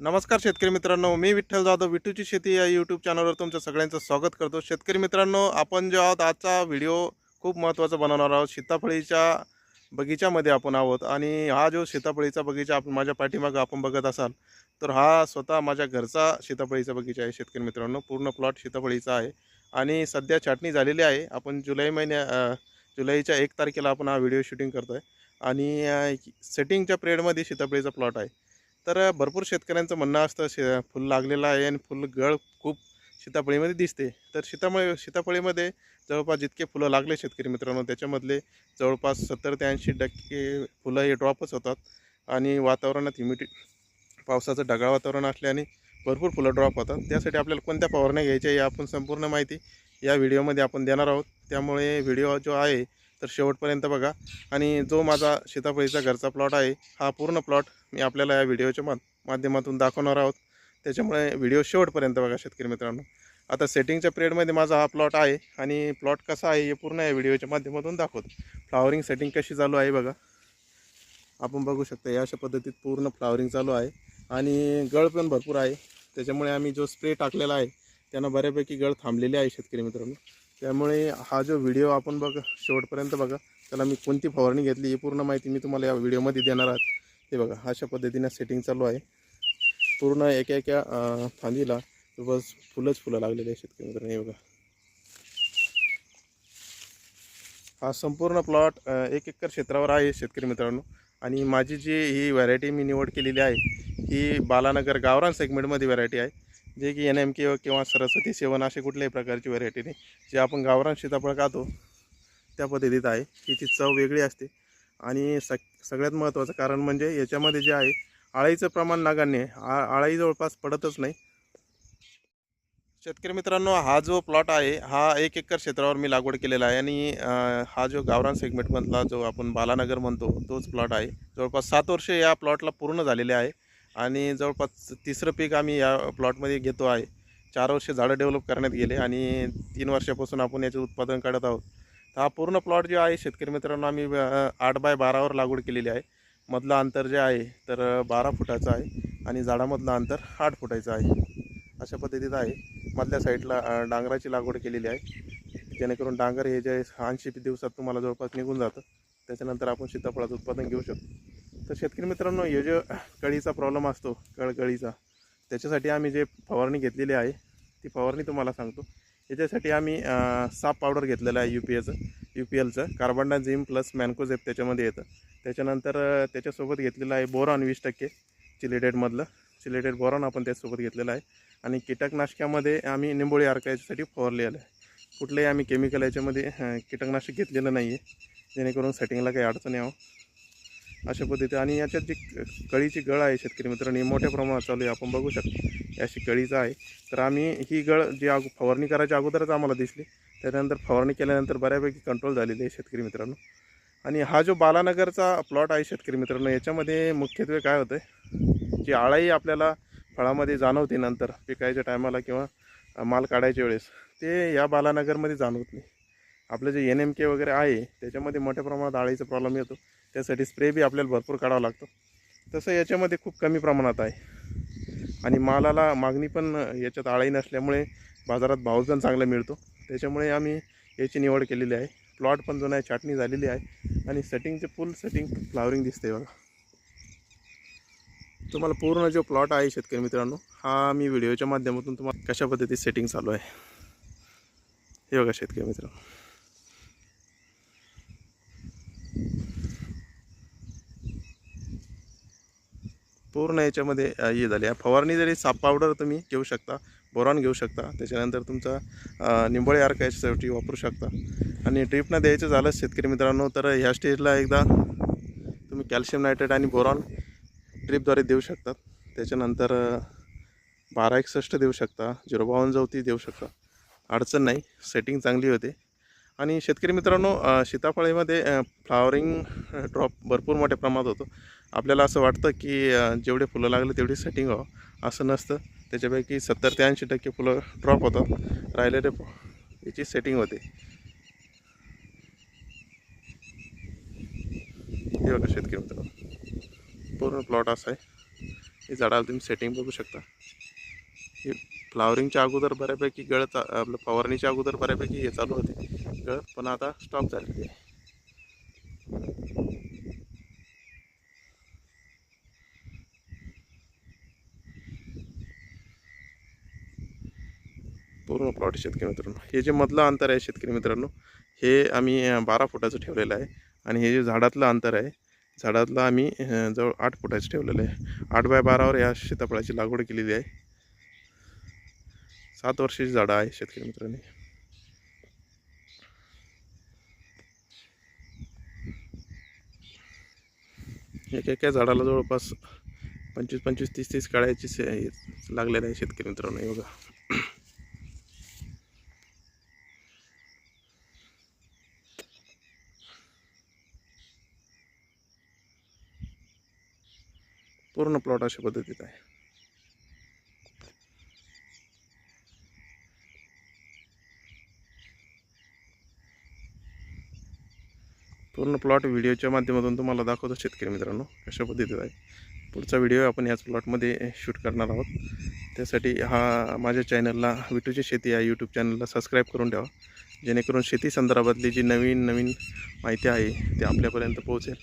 नमस्कार शेतकरी मित्रांनो मी विठ्ठल जाधव विठूची शेती या यूट्यूब चॅनलवर तुमचं सगळ्यांचं स्वागत करतो. शेतकरी मित्रांनो आपण जो आहोत आजचा व्हिडिओ खूप महत्त्वाचा बनवणार आहोत. सीताफळीच्या बगीच्यामध्ये आपण आहोत आणि हा जो सीताफळीचा बगीचा आपण माझ्या पाठीमागं आपण बघत असाल तर हा स्वतः माझ्या घरचा सीताफळीचा बगीचा आहे शेतकरी मित्रांनो. पूर्ण प्लॉट सीताफळीचा आहे आणि सध्या छाटणी झालेली आहे. आपण जुलै महिन्या जुलैच्या एक तारखेला आपण हा व्हिडिओ शूटिंग करतो आहे आणि सेटिंगच्या पिरियडमध्ये सीताफळीचा प्लॉट आहे. तर भरपूर शेतकऱ्यांचं म्हणणं असतं शे फुल लागलेलं आहे आणि फुल गळ खूप सीताफळीमध्ये दिसते. तर सीताफळी सीताफळीमध्ये जवळपास जितके फुलं लागले शेतकरी मित्रांनो त्याच्यामधले जवळपास सत्तर ते ऐंशी टक्के फुलं हे ड्रॉपच होतात आणि वातावरणात ह्युमिडी पावसाचं ढगाळ वातावरण असल्याने भरपूर फुलं ड्रॉप होतात. त्यासाठी आपल्याला कोणत्या पवारण्या घ्यायच्या या आपण संपूर्ण माहिती या व्हिडिओमध्ये आपण देणार आहोत. त्यामुळे व्हिडिओ जो आहे तर शेवटपर्यंत बघा. आणि जो माझा सीताफळीचा घरचा प्लॉट आहे हा पूर्ण प्लॉट मी आपल्याला या व्हिडिओच्या मा माध्यमातून दाखवणार आहोत. त्याच्यामुळे व्हिडिओ शेवटपर्यंत बघा शेतकरी मित्रांनो. आता सेटिंगच्या पिरियडमध्ये माझा हा प्लॉट आहे आणि प्लॉट कसा आहे हे पूर्ण या व्हिडिओच्या माध्यमातून दाखवतो. फ्लावरिंग सेटिंग कशी चालू आहे बघा. आपण बघू शकता या अशा पद्धतीत पूर्ण फ्लावरिंग चालू आहे. आणि गळ पण भरपूर आहे. त्याच्यामुळे आम्ही जो स्प्रे टाकलेला आहे त्यांना बऱ्यापैकी गळ थांबलेली आहे शेतकरी मित्रांनो. त्यामुळे हा जो व्हिडिओ आपण बघा शेवटपर्यंत बघा. त्याला मी कोणती फवारणी घेतली ही पूर्ण माहिती मी तुम्हाला या व्हिडिओमध्ये देणार आहात. हे बघा अशा पद्धतीने सेटिंग चालू आहे. पूर्ण एका एका फांदीला बस फुलंच फुलं लागलेली आहे शेतकरी मित्रांनी. हे बघा. हा संपूर्ण प्लॉट एक एकर क्षेत्रावर आहे शेतकरी मित्रांनो. आणि माझी जी ही व्हरायटी मी निवड केलेली आहे ही बालानगर गावरान सेगमेंटमध्ये व्हरायटी आहे. जे की एन एम के किंवा सरस्वती सेवन असे कुठल्याही प्रकारची व्हरायटी नाही. जे आपण गावरान सीताफळ खातो त्या पद्धतीत आहे. तिची चव वेगळी असते. आणि सग सगळ्यात महत्त्वाचं कारण म्हणजे याच्यामध्ये जे आहे आळाईचं प्रमाण नगण्य आ आळाई जवळपास पडतच नाही. शेतकरी मित्रांनो हा जो प्लॉट आहे हा एक एकर क्षेत्रावर मी लागवड केलेला आहे. आणि हा जो गावरान सेगमेंटमधला जो आपण बालानगर म्हणतो तोच प्लॉट आहे. जवळपास सात वर्ष या प्लॉटला पूर्ण झालेले आहे. आणि जवळपास तिसरं पीक आम्ही या प्लॉटमध्ये घेतो आहे. चार वर्ष झाडं डेव्हलप करण्यात गेले आणि तीन वर्षापासून आपण याचं उत्पादन काढत आहोत. तर हा पूर्ण प्लॉट जो आहे शेतकरी मित्रांनो आम्ही आठ बाय बारावर लागवड केलेली आहे. मधलं अंतर जे आहे तर बारा फुटाचं आहे आणि झाडामधलं अंतर आठ फुटाचं आहे. अशा पद्धतीत आहे. मधल्या साईडला डांगराची लागवड केलेली आहे. जेणेकरून डांगर हे जे ऐंशी दिवसात तुम्हाला जवळपास निघून जातं. त्याच्यानंतर आपण सीताफळाचं उत्पादन घेऊ शकतो. तर शेतकरी मित्रांनो हे जो कळीचा प्रॉब्लेम असतो कळकळीचा त्याच्यासाठी आम्ही जे फवारणी घेतलेली आहे ती फवारणी तुम्हाला सांगतो. याच्यासाठी आम्ही साप पावडर घेतलेला आहे यू पी एचं यू पी एलचं कार्बन झिम प्लस मॅन्कोझेप त्याच्यामध्ये येतं. त्याच्यानंतर त्याच्यासोबत घेतलेलं आहे बोरॉन वीस टक्के चिलेटेडमधलं चिलेटेड बोरॉन आपण त्याच्यासोबत घेतलेलं आहे. आणि कीटकनाशकामध्ये आम्ही निंबोळी अर्का याच्यासाठी फवारलेलं आहे. कुठलंही आम्ही केमिकल याच्यामध्ये कीटकनाशक घेतलेलं नाही आहे जेणेकरून सेटिंगला काही अडचण यावं. अशा पद्धती आणि याच्यात जी क- कळीची गळ आहे शेतकरी मित्रांनी मोठ्या प्रमाणात चालू आहे. आपण बघू शकतो अशी कळीचं आहे. तर आम्ही ही गळ जी अगो फवारणी करायच्या अगोदरच आम्हाला दिसली. त्याच्यानंतर फवारणी केल्यानंतर बऱ्यापैकी कंट्रोल झालेली आहे शेतकरी मित्रांनो. आणि हा जो बालानगरचा प्लॉट आहे शेतकरी मित्रांनो याच्यामध्ये मुख्यत्वे काय होतं आहे जी आळाई आपल्याला फळामध्ये जाणवते नंतर पिकायच्या टायमाला किंवा माल काढायच्या वेळेस ते या बालानगरमध्ये जाणवत नाही. आपलं जे एन एम के वगैरे आहे त्याच्यामध्ये मोठ्या प्रमाणात आळीचा प्रॉब्लेम येतो. त्यासाठी स्प्रे बी आपल्याला भरपूर काढावा लागतो. तसं याच्यामध्ये खूप कमी प्रमाणात आहे. आणि मालाला मागणी पण याच्यात आळी नसल्यामुळे बाजारात भाव पण चांगला मिळतो. त्याच्यामुळे आम्ही याची निवड केलेली आहे. प्लॉट पण जुना आहे छाटणी झालेली आहे. आणि सेटिंगचे फुल सेटिंग फ्लावरिंग दिसते बघा. तुम्हाला पूर्ण जो प्लॉट आहे शेतकरी मित्रांनो हा मी व्हिडिओच्या माध्यमातून तुम्हाला कशा पद्धतीत सेटिंग चालू आहे? हे बघा शेतकरी मित्रांनो. पूर्ण याच्यामध्ये हे झाले. फवारणी जरी साप पावडर तुम्ही घेऊ शकता बोरॉन घेऊ शकता त्याच्यानंतर तुमचा अ, निंबोळी अर्क याच्यासाठी वापरू शकता. आणि ड्रीपनं द्यायचं झालं शेतकरी मित्रांनो तर ह्या स्टेजला एकदा तुम्ही कॅल्शियम नायट्रेट आणि बोरॉन ड्रीपद्वारे देऊ शकतात त्याच्यानंतर बारा एकसष्ट देऊ शकता झिरो बावन्न चौतीस देऊ शकता. अडचण नाही सेटिंग चांगली होते. आणि शेतकरी मित्रांनो सीताफळीमध्ये फ्लावरिंग ड्रॉप भरपूर मोठ्या प्रमाणात होतो. आपल्याला असं वाटतं की जेवढे फुलं लागले तेवढी सेटिंग व्हावं असं नसतं. त्याच्यापैकी सत्तर ते ऐंशी टक्के फुलं ड्रॉप होतात. राहिलेले याची सेटिंग होते. हे बघा शेतकरी मित्रांनो. पूर्ण प्लॉट असा आहे. हे झाडाला तुम्ही सेटिंग बघू शकता. हे फ्लावरिंगच्या अगोदर बऱ्यापैकी गळ आपलं फवारणीच्या अगोदर बऱ्यापैकी हे चालू होते. गळ पण आता स्टॉप झालेली आहे. पूर्ण प्लॉट शेतकरी मित्रांनो. हे जे मधलं अंतर आहे शेतकरी मित्रांनो हे आम्ही बारा फुटाचं ठेवलेलं आहे आणि हे जे झाडातलं अंतर आहे झाडातलं आम्ही जवळ आठ फुटाचं ठेवलेलं आहे. आठ बाय बारावर या सीताफळाची लागवड केलेली आहे. सात वर्षाची झाडं आहे शेतकरी मित्रांनी. एका एका झाडाला जवळपास पंचवीस पंचवीस तीस तीस काळ्याची से हे लागलेलं आहे शेतकरी मित्रांनो बघा. पूर्ण प्लॉट अशा पद्धतीत आहे. पूर्ण प्लॉट व्हिडिओच्या माध्यमातून तुम्हाला दाखवतो शेतकरी मित्रांनो कशा पद्धतीत आहे. पुढचा व्हिडिओ आपण याच प्लॉटमध्ये शूट करणार आहोत. त्यासाठी हा माझ्या चॅनलला विटूची शेती या यूट्यूब चॅनलला सबस्क्राईब करून ठेवा. जेणेकरून शेती संदर्भातली जी नवीन नवीन माहिती आहे ती आपल्यापर्यंत पोहोचेल.